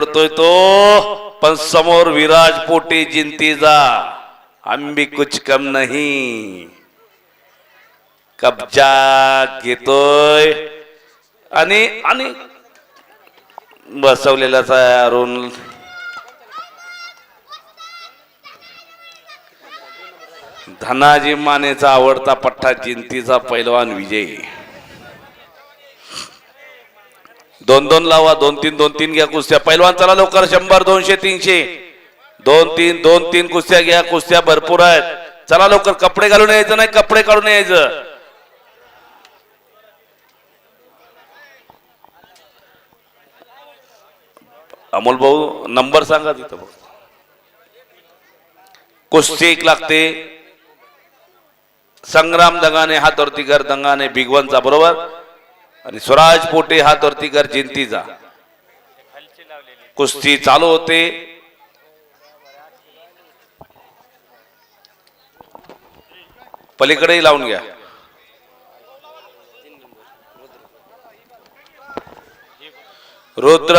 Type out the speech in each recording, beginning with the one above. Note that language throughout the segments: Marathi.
करतोय तो पण समोर विराज पोटी जिंतीचा आम्ही कुछ कम नाही. कब्जा घेतोय. आणि आणि बसवलेलाच आहे अरुण. धनाजी मानेचा आवडता पट्टा जिंतीचा पैलवान विजय. दोन दोन लावा दोन तीन दोन तीन घ्या कुस्त्या. पैलवान चला लवकर शंभर दोनशे तीनशे. दोन तीन दोन तीन कुस्त्या घ्या कुस्त्या भरपूर आहेत. चला लवकर कपडे घालून यायचं नाही कपडे काढून यायचं. अमोल भाऊ नंबर सांगा तिथं बघ. कुस्ती एक लागते. संग्राम दंगाने हातवरती कर दंगाने बिगवनचा बरोबर? आणि स्वराज पोटे हातवरती कर जिंतीचा कुस्ती चालू होते. पलीकडेही लावून घ्या. रुद्र.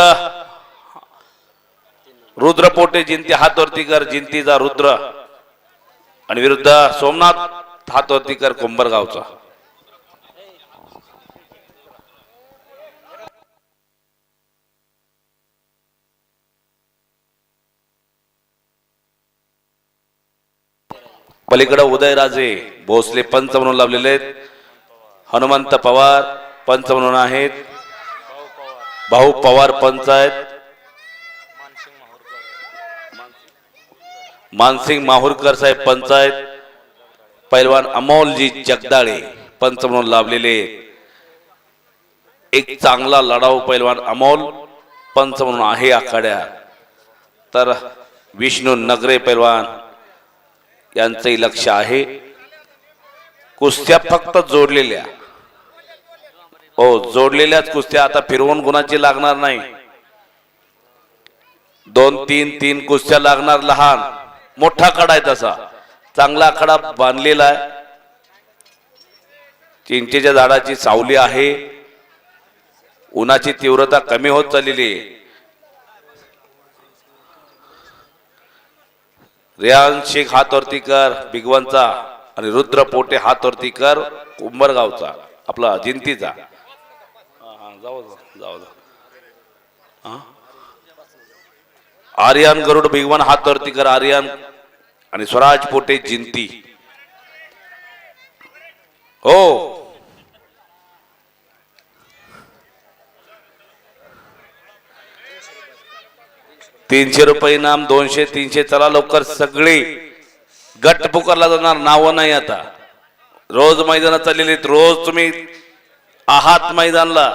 रुद्र पोटे जिंती हातवरती कर जिंतीचा रुद्र. आणि विरुद्ध सोमनाथ हातवरती कर कुंभरगावचा. पलीकडं उदयराजे भोसले पंच म्हणून लावलेले आहेत. हनुमंत पवार पंच म्हणून आहेत. भाऊ पवार पंच आहेत. मानसिंग माहुरकर साहेब पंच आहेत. पैलवान अमोलजी जगदाळे पंच म्हणून लाभलेले एक चांगला लढाऊ पैलवान अमोल पंच म्हणून आहे आखाड्या तर विष्णू नगरे पैलवान यांचंही लक्ष आहे. कुस्त्या फक्त जोडलेल्या. हो जोडलेल्याच कुस्त्या आता फिरवून गुणाची लागणार नाही. दोन तीन तीन कुस्त्या लागणार लहान. मोठा कडा आहे तसा. चांगला आकडा बांधलेला आहे. चिंचेच्या झाडाची सावली आहे. उन्हाची तीव्रता कमी होत चाललेली आहे. रेहान शेख हातवरती कर भिगवणचा आणि रुद्र पोटे हातवरती कर उंबरगावचा. आपला जिंतीचा. जाऊ जाऊ, जाऊ आर्यन गरुड भिगवन हातवरती कर आर्यन. आणि स्वराज पोटे जिंती. हो. तीनशे रुपये इनाम दोनशे तीनशे चला लवकर सगळे. गट पुकारला जाणार नावं नाही आता. रोज मैदानात चाललेली रोज तुम्ही आहात मैदानला.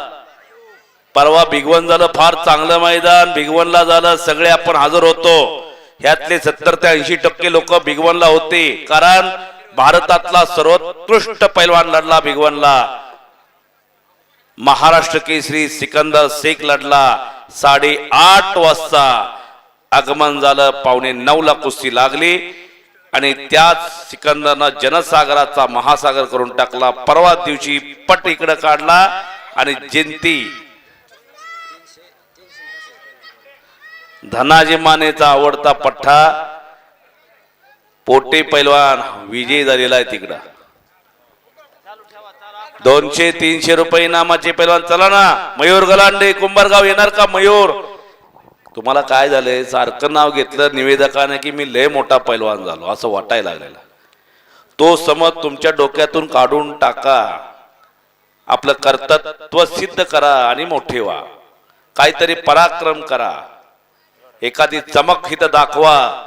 परवा भिगवण झालं फार चांगलं मैदान. भिगवणला झालं सगळे आपण हजर होतो. ह्यातले सत्तर ते ऐंशी टक्के लोक भिगवणला होते. कारण भारतातला सर्वोत्कृष्ट पैलवान लढला भिगवणला. महाराष्ट्र केसरी सिकंदर शेख लढला साडे आठ वाजता. आगमन झालं पावणे नऊला कुस्ती लागली आणि त्याच सिकंदरनं जनसागराचा महासागर करून टाकला. परवा दिवशी पट इकडे काढला आणि जयंती धनाजी मानेचा आवडता पठ्ठा पोटे पैलवान विजयी झालेला आहे तिकडं. दोनशे तीनशे रुपये इनामाचे पैलवान. चला ना मयूर गलांडे कुंभारगाव येणार का मयूर? तुम्हाला काय झालंय? सारखं नाव घेतलं निवेदकाने की मी लय मोठा पैलवान झालो असं वाटायला लागलेलं. तो समज तुमच्या डोक्यातून काढून टाका. आपलं कर्तत्व सिद्ध करा आणि मोठे व्हा. काहीतरी पराक्रम करा. एखादी चमक हिथं दाखवा.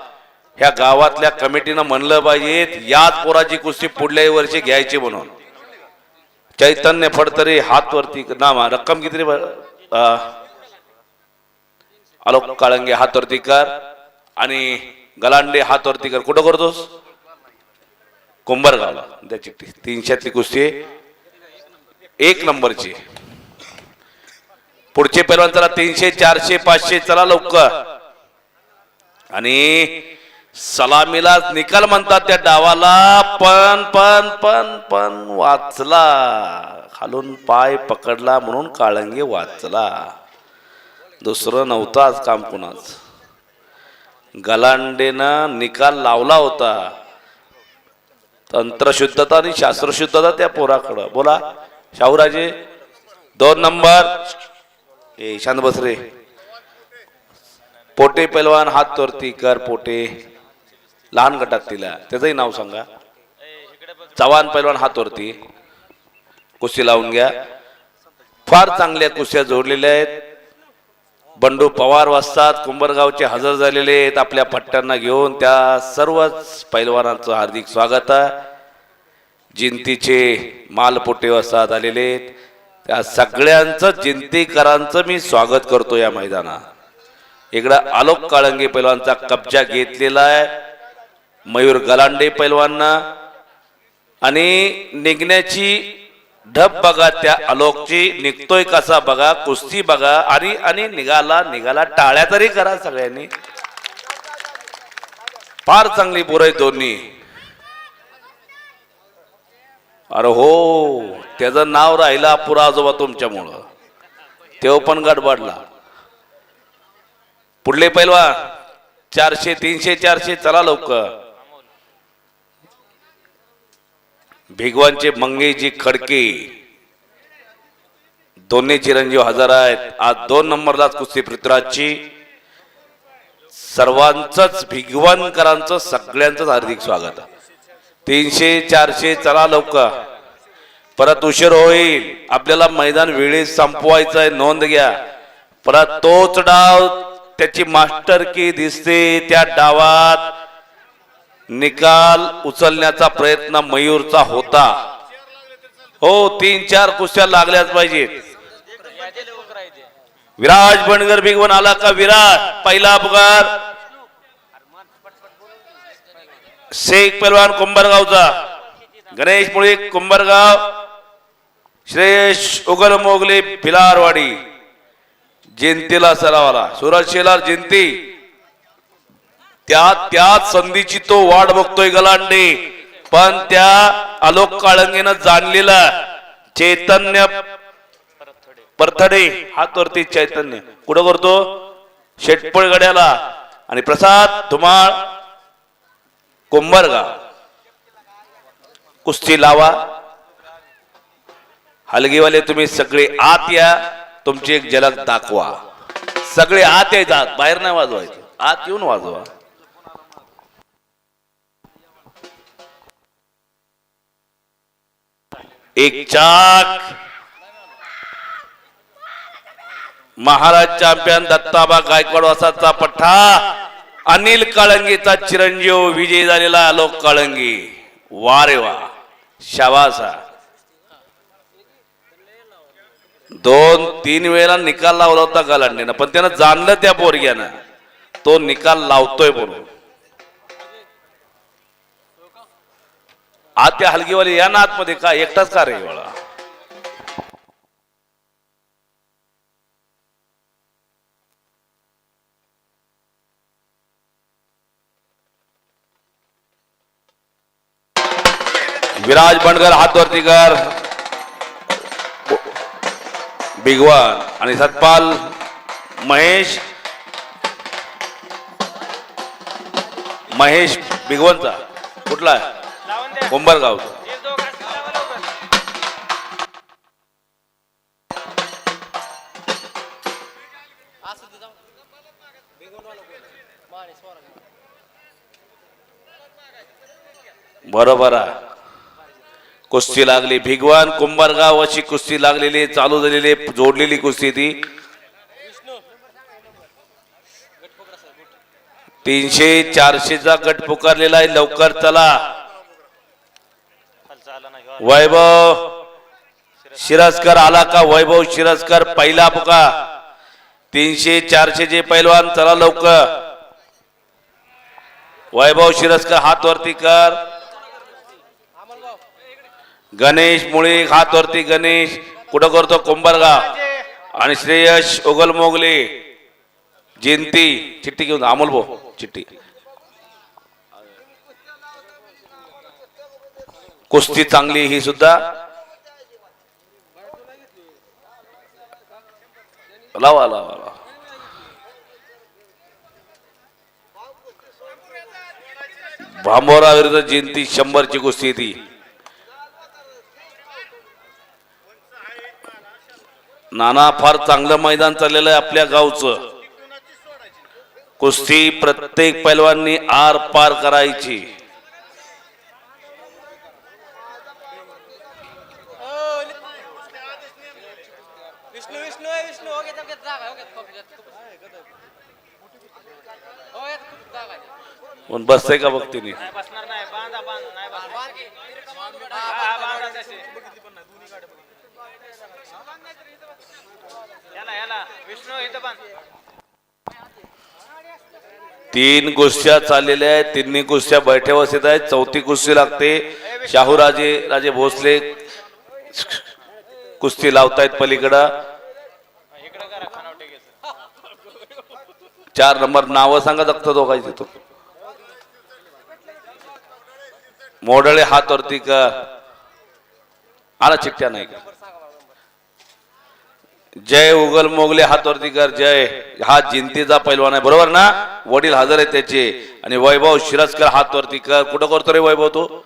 ह्या गावातल्या कमिटीनं म्हणलं पाहिजे याच पोराची कुस्ती पुढल्याही वर्षी घ्यायची म्हणून. चैतन्य फडतरी हात वरती नामा रक्कम किती आलोक काळंगे हातवरती कर आणि गलांडे हातवरती कर कुठं करतोस? कुंभरगावला. त्याची तीनशेतली कुस्ती एक नंबरची. पुढचे पैलवान चला तीनशे चारशे पाचशे चला लवकर. आणि सलामीला निकाल म्हणतात त्या डावाला पण पण पण पण वाचला. खालून पाय पकडला म्हणून काळंगे वाचला. दुसरं नव्हतं आज काम कुणाच. गलांडेनं निकाल लावला होता. तंत्रशुद्धता आणि शास्त्रशुद्धता त्या पोराकडं. बोला शाहूराजे दोन नंबर. ए शांत बसरे पोटे पैलवान हात तोरती कर पोटे. लहान गटात तिला. त्याचंही नाव सांगा. चव्हाण पैलवान हात वरती. कुस्ती लावून घ्या. फार चांगल्या कुस्त्या जोडलेल्या आहेत. बंडू पवार वाजतात कुंभरगावचे हजर झालेले आहेत आपल्या पट्ट्यांना घेऊन. त्या सर्वच पैलवानांचं हार्दिक स्वागत आहे. जिंतीचे मालपोटे वाजतात आलेले आहेत. त्या सगळ्यांचं जिंतीकरांचं मी स्वागत करतो या मैदानात. इकडं आलोक काळंगे पैलवानचा कब्जा घेतलेला आहे. मयूर गलांडे पैलवांना आणि निघण्याची ढब बघा त्या आलोकची निघतोय कसा बघा कुस्ती बघा आणि आणि निघाला निघाला टाळ्या तरी करा सगळ्यांनी. फार चांगली पोरं दोन्ही. अरे हो त्याचं नाव राहिलं अपुरा आजोबा तुमच्यामुळं. तेव्हा पण गडबडला. पुढले पैलवा चारशे तीनशे चारशे चला लवकर. भिगवानचे मंगेजी खडके. दोन्ही चिरंजीव हजर आहेत. आज दोन नंबरलाच कुस्ती पृथ्वीराजची. सर्वांचंच भिगवानकरांचं सगळ्यांचंच हार्दिक स्वागत. आहे तीनशे चारशे चला लवकर. परत उशीर होईल. आपल्याला मैदान वेळेत संपवायचं आहे नोंद घ्या. परत तोच डाव त्याची मास्टर की दिसते त्या डावात. निकाल उचलण्याचा प्रयत्न मयूरचा होता. हो तीन चार कुस्त्या लागल्याच पाहिजेत. विराज बनगर बिगवन आला का विराट? पहिला अपघात. शेख पहलवान कुंभरगावचा. गणेश मुळे कुंभरगाव. श्रेयश उगल मोगले भिलारवाडी. जयंतीला सरावाला. सुरज शेलार जयंती त्या त्याच संधीची तो वाट बघतोय गलांडे. पण त्या आलोक काळंगेनं जाणलेला चैतन्य परथडे. हात वरती चैतन्य. कुठं करतो शेटपळ गड्याला आणि प्रसाद धुमाळ कुंभरगाव. कुस्ती लावा. हलगीवाले तुम्ही सगळे आत या. तुमची एक झलक दाखवा. सगळे आत यायचा बाहेर नाही वाजवायचं. आत येऊन वाजवा. एक चाक. महाराज चॅम्पियन दत्ताबा गायकवाड वासाचा पठ्ठा. अनिल काळंगीचा चिरंजीव विजयी झालेला आलोक काळंगी. वा रे वा. शाबासा दोन तीन वेळेला निकाल लावला होता गालांडीनं पण त्यानं जाणलं त्या पोरग्यानं. तो निकाल लावतोय बरोबर आज त्या हलगीवाले या ना आतमध्ये का? एकटाच का रे विराज बंडगर हात वरती कर. बिगवान आणि सतपाल महेश. महेश बिगवनचा कुठला आहे? कुंभरगावचा बरोबर आहे कुस्ती लागली. भिगवान कुंभारगाव अशी कुस्ती लागलेली चालू झालेली जोडलेली कुस्ती ती. तीनशे चारशेचा गट पुकारलेला आहे. लवकर चला. वैभव शिरस्कर आला का? वैभव शिरस्कर पहिला पुका. तीनशे चारशे जे पैलवान चला लवकर. वैभव शिरस्कर हात वरती कर. गणेश मुळे हात वरती गणेश. कुठं करतो? कुंभारगाव. आणि श्रेयश उगल मोगले जयंती चिठ्ठी घेऊन अमोल भाऊ चिठ्ठी. कुस्ती चांगली ही सुद्धा. लावा लावा लावा. भांबोरा विरुद्ध जयंती शंभरची कुस्ती ती. नाना फार चांगलं मैदान चाललेलं आहे आपल्या गावचं. कुस्ती प्रत्येक पैलवांनी आर पार करायची. याला याला. विष्णू इथं बांध. तीन कुस्त्या चाललेल्या आहेत. तिन्ही कुस्त्या बैठ्या बसत आहेत. चौथी कुस्ती लागते. शाहूराजे राजे भोसले कुस्ती लावतायत पलीकडं. चार नंबर नावं सांगा दत्त दोघांची तो. मोडळे हात वरती का? आला चिठ्ठ्या नाही का? जय उगल मोगले हात वरती कर जय. हा जिंतीचा पैलवान आहे बरोबर ना? वडील हजर आहेत त्याचे. आणि वैभव शिरसकर हात वरती कर. कुठं करतो रे वैभव तो?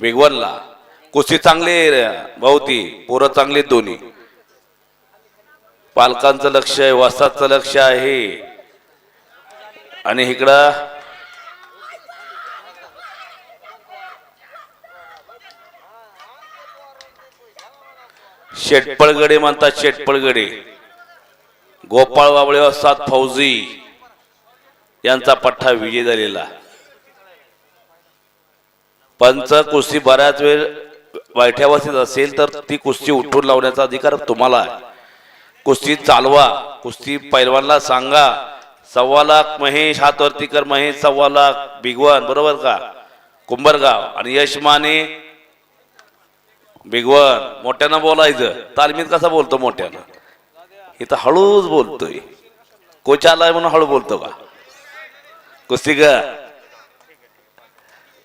वेगवनला कुस्ती चांगली आहे भाऊती पोरं चांगली दोन्ही. पालकांचं लक्ष आहे वासाचं लक्ष आहे. आणि इकडं शेटपळगडे म्हणतात शेटपळगडे. गोपाळ बाबळे असतात फौजी. यांचा पठ्ठा विजय झालेला. पंच कुस्ती बऱ्याच वेळ बैठ्यावस्तीत असेल तर ती कुस्ती उठून लावण्याचा अधिकार तुम्हाला आहे. कुस्ती चालवा कुस्ती पैलवानला सांगा. सव्वा लाख महेश हातवरतीकर महेश सव्वा लाख बिगवान बरोबर का? कुंभरगाव. आणि यशमाने माने मोठ्यानं बोलायचं. तालमीत कसा बोलतो मोठ्यानं? इथं हळूच बोलतोय. कोच आलाय म्हणून हळू बोलतो का? कुस्ती का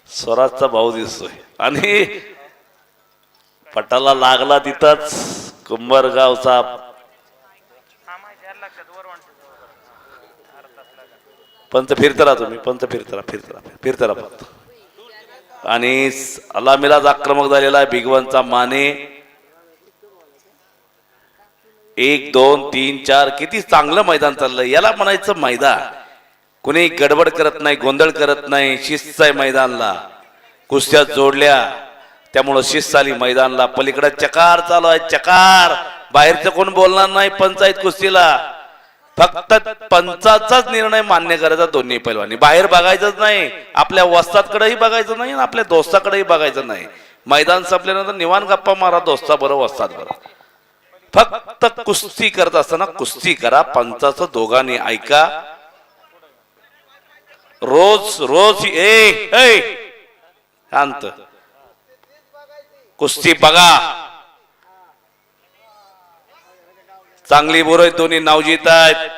स्वराजचा भाऊ दिसतोय. आणि पटाला लागला तिथंच कुंभरगावचा. पंच फिरतरा तुम्ही पंच फिरतरा फिरतरा फिरतरा राहा. आणि अलामिलाज आक्रमक झालेला आहे. भिगवनचा माने. एक दोन तीन चार किती चांगलं मैदान चाललंय. याला म्हणायचं मैदान. कुणी गडबड करत नाही गोंधळ करत नाही. शिस्त आहे मैदानला. कुस्त्या जोडल्या. त्यामुळं शिस्त आली मैदानला. पलीकडे चकार चालू आहे. चकार. बाहेरचं कोण बोलणार नाही पंचायत कुस्तीला. फक्त पंचाचाच निर्णय मान्य करायचा दोन्ही पैलवानी. बाहेर बघायचंच नाही आपल्या वस्तातकडेही बघायचं नाही आणि आपल्या दोस्ताकडेही बघायचं नाही. मैदान संपल्यानंतर निवान गप्पा मारा दोस्ता बरोबर वस्तात बरोबर. फक्त कुस्ती करत असताना कुस्ती करा पंचाचं दोघांनी ऐका. रोज रोज ए ए! शांत. कुस्ती बघा. चांगली बोर दोन्ही नावजीत आहेत.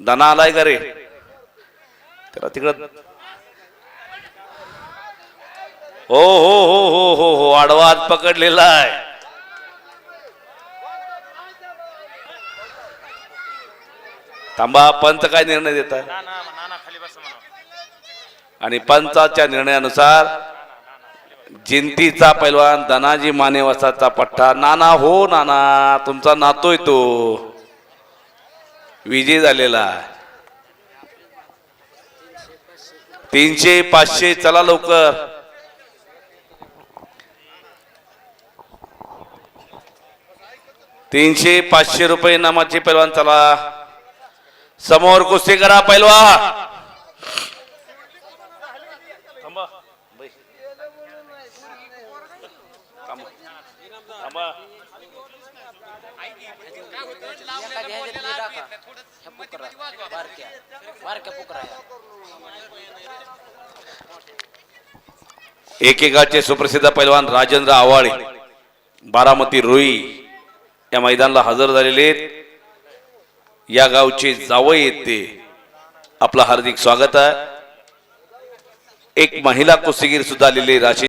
दना आलाय का रे? त्याला तिकडं हो हो हो हो हो हो आडवा हात पकडलेला आहे. थांबा पंच काय निर्णय देत आहे आणि पंचाच्या निर्णयानुसार जिंतीचा पैलवान धनाजी मानेवासाचा पट्टा. नाना हो नाना तुमचा नातोय तो. विजय झालेला. तीनशे पाचशे चला लवकर. तीनशे पाचशे रुपये नामाचे पैलवान चला. समोर कुस्ती करा पैलवा थांबा बाई. थांबा. थांबा. एकेकाचे सुप्रसिद्ध पैलवान राजेंद्र आवाळे बारामती रुई या मैदानाला हजर झालेले आहेत. या गावचे जावई येते आपलं हार्दिक स्वागत आहे एक महिला कुस्तीगीर सुद्धा आलेली राशी